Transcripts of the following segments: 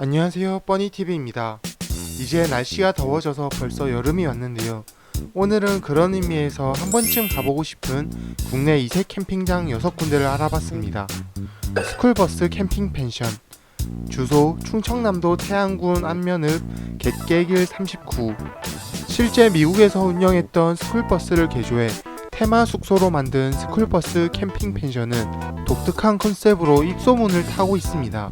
안녕하세요 뻔히TV입니다. 이제 날씨가 더워져서 벌써 여름이 왔는데요. 오늘은 그런 의미에서 한 번쯤 가보고 싶은 국내 이색 캠핑장 6군데를 알아봤습니다. 스쿨버스 캠핑 펜션 주소 충청남도 태안군 안면읍 갯개길 39 실제 미국에서 운영했던 스쿨버스를 개조해 테마 숙소로 만든 스쿨버스 캠핑 펜션은 독특한 컨셉으로 입소문을 타고 있습니다.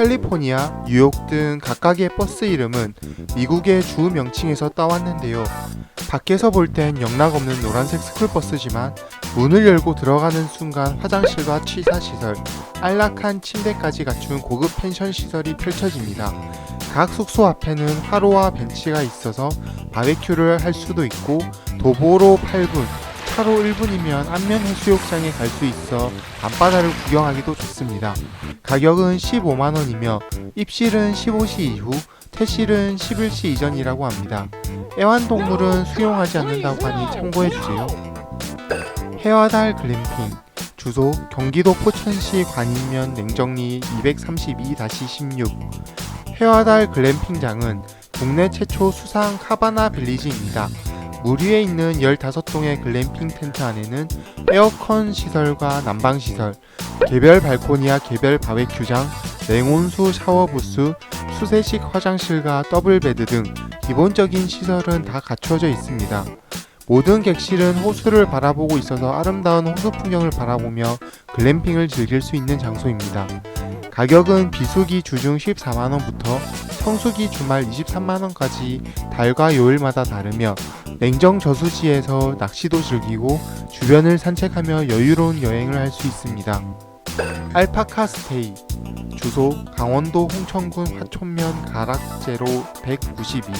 캘리포니아, 뉴욕 등 각각의 버스 이름은 미국의 주 명칭에서 따왔는데요. 밖에서 볼 땐 영락 없는 노란색 스쿨버스지만 문을 열고 들어가는 순간 화장실과 취사시설, 안락한 침대까지 갖춘 고급 펜션 시설이 펼쳐집니다. 각 숙소 앞에는 화로와 벤치가 있어서 바베큐를 할 수도 있고 도보로 8분, 차로 1분이면 안면 해수욕장에 갈 수 있어 밤바다를 구경하기도 좋습니다. 가격은 15만원이며 입실은 15시 이후, 퇴실은 11시 이전이라고 합니다. 애완동물은 수용하지 않는다고 하니 참고해주세요. 해와 달 글램핑 주소 경기도 포천시 관인면 냉정리 232-16 해와 달 글램핑장은 국내 최초 수상 카바나 빌리지입니다. 물 위에 있는 15동의 글램핑 텐트 안에는 에어컨 시설과 난방 시설, 개별 발코니와 개별 바베큐장, 냉온수 샤워 부스, 수세식 화장실과 더블 베드 등 기본적인 시설은 다 갖춰져 있습니다. 모든 객실은 호수를 바라보고 있어서 아름다운 호수 풍경을 바라보며 글램핑을 즐길 수 있는 장소입니다. 가격은 비수기 주중 14만원부터 성수기 주말 23만원까지 달과 요일마다 다르며 냉정 저수지에서 낚시도 즐기고 주변을 산책하며 여유로운 여행을 할 수 있습니다. 알파카 스테이 주소 강원도 홍천군 화촌면 가락제로 192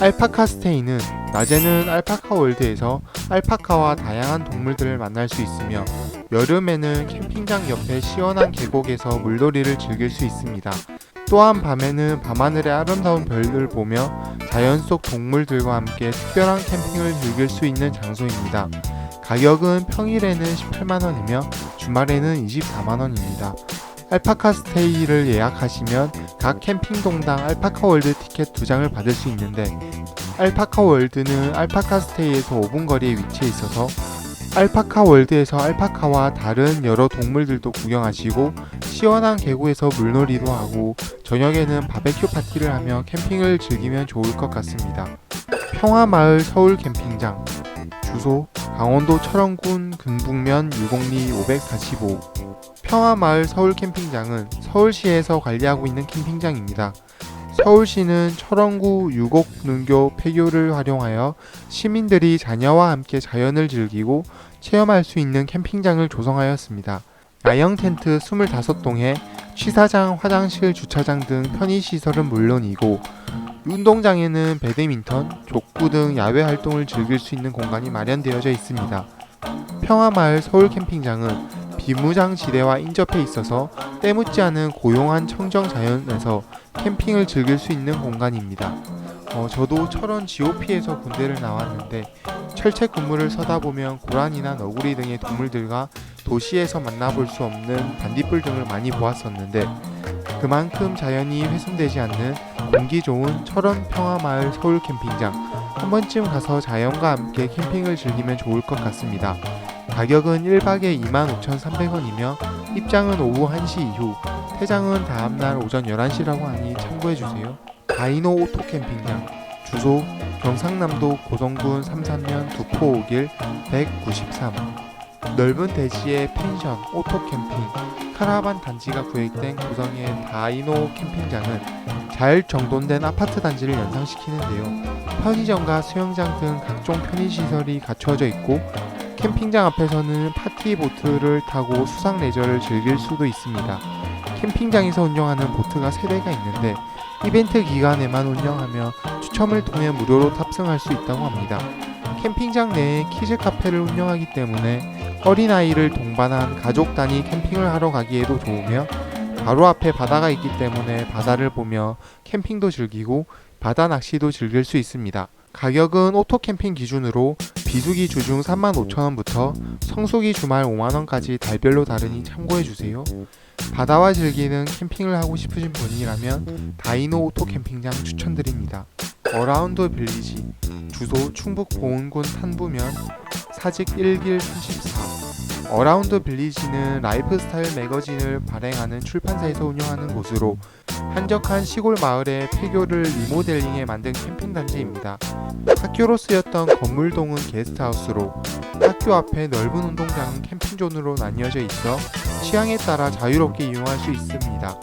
알파카 스테이는 낮에는 알파카 월드에서 알파카와 다양한 동물들을 만날 수 있으며 여름에는 캠핑장 옆에 시원한 계곡에서 물놀이를 즐길 수 있습니다. 또한 밤에는 밤하늘의 아름다운 별을 보며 자연 속 동물들과 함께 특별한 캠핑을 즐길 수 있는 장소입니다. 가격은 평일에는 18만원이며 주말에는 24만원입니다. 알파카 스테이를 예약하시면 각 캠핑동당 알파카 월드 티켓 2장을 받을 수 있는데 알파카 월드는 알파카 스테이에서 5분 거리에 위치해 있어서 알파카 월드에서 알파카와 다른 여러 동물들도 구경하시고 시원한 계곡에서 물놀이도 하고 저녁에는 바베큐 파티를 하며 캠핑을 즐기면 좋을 것 같습니다. 평화마을 서울 캠핑장 주소 강원도 철원군 금북면 602 545 평화마을 서울 캠핑장은 서울시에서 관리하고 있는 캠핑장입니다. 서울시는 철원구 유곡능교 폐교를 활용하여 시민들이 자녀와 함께 자연을 즐기고 체험할 수 있는 캠핑장을 조성하였습니다. 야영 텐트 25동에 취사장, 화장실, 주차장 등 편의시설은 물론이고 운동장에는 배드민턴, 족구 등 야외 활동을 즐길 수 있는 공간이 마련되어져 있습니다. 평화마을 서울 캠핑장은 비무장 지대와 인접해 있어서 때묻지 않은 고용한 청정 자연에서 캠핑을 즐길 수 있는 공간입니다. 어, 저도 철원 GOP에서 군대를 나왔는데 철책 근무를 서다 보면 고란이나 너구리 등의 동물들과 도시에서 만나볼 수 없는 반딧불 등을 많이 보았었는데 그만큼 자연이 훼손되지 않는 공기 좋은 철원 평화마을 서울 캠핑장 한 번쯤 가서 자연과 함께 캠핑을 즐기면 좋을 것 같습니다. 가격은 1박에 25,300원이며 입장은 오후 1시 이후, 퇴장은 다음날 오전 11시라고 하니 참고해주세요. 다이노 오토 캠핑장 주소 경상남도 고성군 삼산면 두포오길 193 넓은 대지의 펜션, 오토 캠핑, 카라반 단지가 구획된 고성의 다이노 캠핑장은 잘 정돈된 아파트 단지를 연상시키는데요. 편의점과 수영장 등 각종 편의시설이 갖춰져 있고 캠핑장 앞에서는 파티 보트를 타고 수상 레저를 즐길 수도 있습니다. 캠핑장에서 운영하는 보트가 3대가 있는데 이벤트 기간에만 운영하며 추첨을 통해 무료로 탑승할 수 있다고 합니다. 캠핑장 내에 키즈 카페를 운영하기 때문에 어린아이를 동반한 가족 단위 캠핑을 하러 가기에도 좋으며 바로 앞에 바다가 있기 때문에 바다를 보며 캠핑도 즐기고 바다 낚시도 즐길 수 있습니다. 가격은 오토 캠핑 기준으로 비수기 주중 35,000원부터 성수기 주말 5만원까지 달별로 다르니 참고해주세요. 바다와 즐기는 캠핑을 하고 싶으신 분이라면 다이노 오토 캠핑장 추천드립니다. 어라운드 빌리지 주소 충북 보은군 탄부면 사직 1길 34 어라운드 빌리지는 라이프스타일 매거진을 발행하는 출판사에서 운영하는 곳으로 한적한 시골 마을의 폐교를 리모델링해 만든 캠핑 단지입니다. 학교로 쓰였던 건물동은 게스트하우스로 학교 앞에 넓은 운동장은 캠핑존으로 나뉘어져 있어 취향에 따라 자유롭게 이용할 수 있습니다.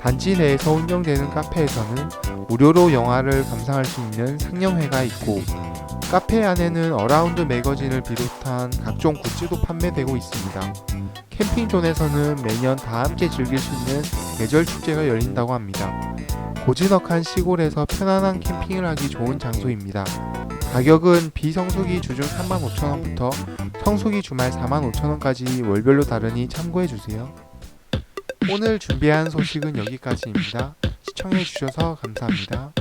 단지 내에서 운영되는 카페에서는 무료로 영화를 감상할 수 있는 상영회가 있고 카페 안에는 어라운드 매거진을 비롯한 각종 굿즈도 판매되고 있습니다. 캠핑존에서는 매년 다 함께 즐길 수 있는 계절 축제가 열린다고 합니다. 고즈넉한 시골에서 편안한 캠핑을 하기 좋은 장소입니다. 가격은 비성수기 주중 35,000원부터 성수기 주말 45,000원까지 월별로 다르니 참고해주세요. 오늘 준비한 소식은 여기까지입니다. 시청해주셔서 감사합니다.